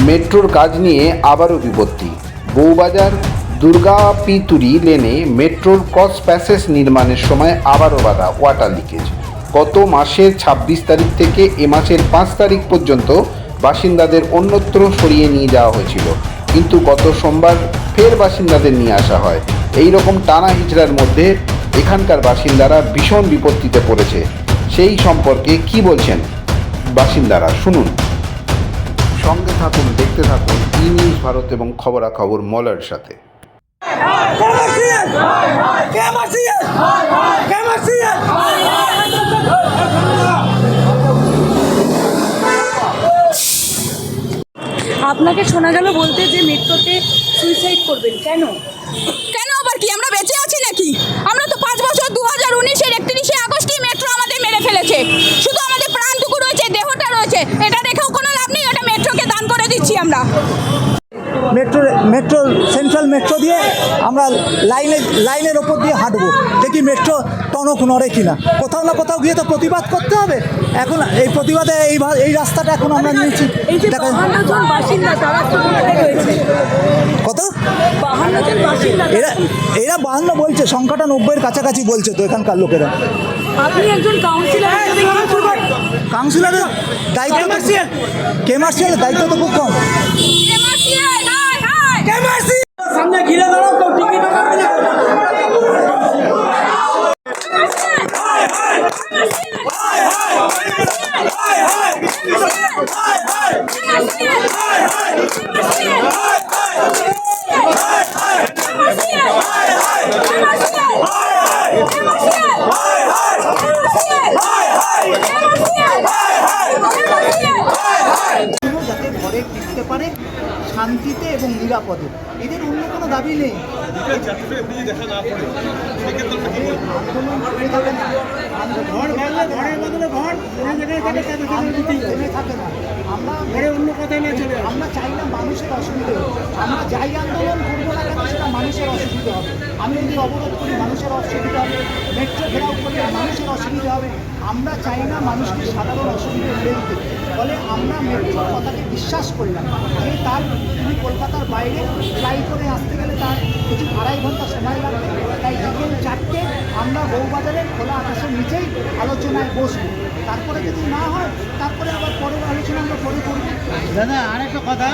মেট্রোর কাজ নিয়ে আবারও বিপত্তি। বউবাজার দুর্গা পিতুরি লেনে মেট্রোর ক্রস প্যাসেজ নির্মাণের সময় আবারও বাধা, ওয়াটার লিকেজ। গত মাসের ২৬ তারিখ থেকে এ মাসের পাঁচ তারিখ পর্যন্ত বাসিন্দাদের অন্যত্র সরিয়ে নিয়ে যাওয়া হয়েছিল। কিন্তু গত সোমবার ফের বাসিন্দাদের নিয়ে আসা হয়। এই রকম টানা হিচড়ার মধ্যে এখানকার বাসিন্দারা ভীষণ বিপত্তিতে পড়েছে। সেই সম্পর্কে কি বলছেন বাসিন্দারা? শুনুন। সঙ্গে থাকুন দেখতে থাকুন ই নিউজ ভারত এবং খবরাখবর মলার সাথে! আপনাকে শোনা গেল বলতে যে মেট্রোতে সুইসাইড করবেন কেন কেন আবার কি আমরা বেঁচে আছি মেট্রো মেট্রো সেন্ট্রাল মেট্রো দিয়ে আমরা লাইনে লাইনের ওপর দিয়ে হাঁটবো। দেখি মেট্রো টনক নড়ে কিনা। কোথাও না কোথাও গিয়ে তো প্রতিবাদ করতে হবে। এখন এই প্রতিবাদে এই এই রাস্তাটা এখন আমরা নিয়েছি। কত? এরা এরা বাহান্ন বলছে সংখ্যাটা নব্বইয়ের কাছাকাছি বলছে তো এখানকার লোকেরা। আপনি একজন কাউন্সিলর কাউন্সিলরের দায়িত্ব কেমার্সিয়ালের দায়িত্ব তো খুব কম। সামনে ঘিরে দাঁড়াও তো টিকিট যাতে ঘরে ফিরতে পারে শান্তিতে এবং নিরাপদে। এদের অন্য কোনো দাবি নেই। আমরা চাই না মানুষের অসুবিধে আমরা যাই আন্দোলন করব না কেন সেটা মানুষের অসুবিধা হবে। আমি যদি অবরোধ করি মানুষের অসুবিধা হবে। মেট্রো ঘেরাও করলে মানুষের অসুবিধা হবে। আমরা চাই না মানুষকে সাধারণ অসুবিধা ফেলতে ফলে আমরা মেট্রোর কথাকে বিশ্বাস করলাম যে তার তুমি কলকাতার বাইরে ফ্লাই করে আসতে গেলে তার কিছু আড়াই ঘণ্টা সময় লাগবে। তাই বিকেল চারটে আমরা বউবাজারের খোলা আকাশের নিচেই আলোচনায় বসবো। তারপরে যদি না হয়, তারপরে আবার পরের আলোচনা আমরা পরে করব। দাদা, আরেকটা কথা।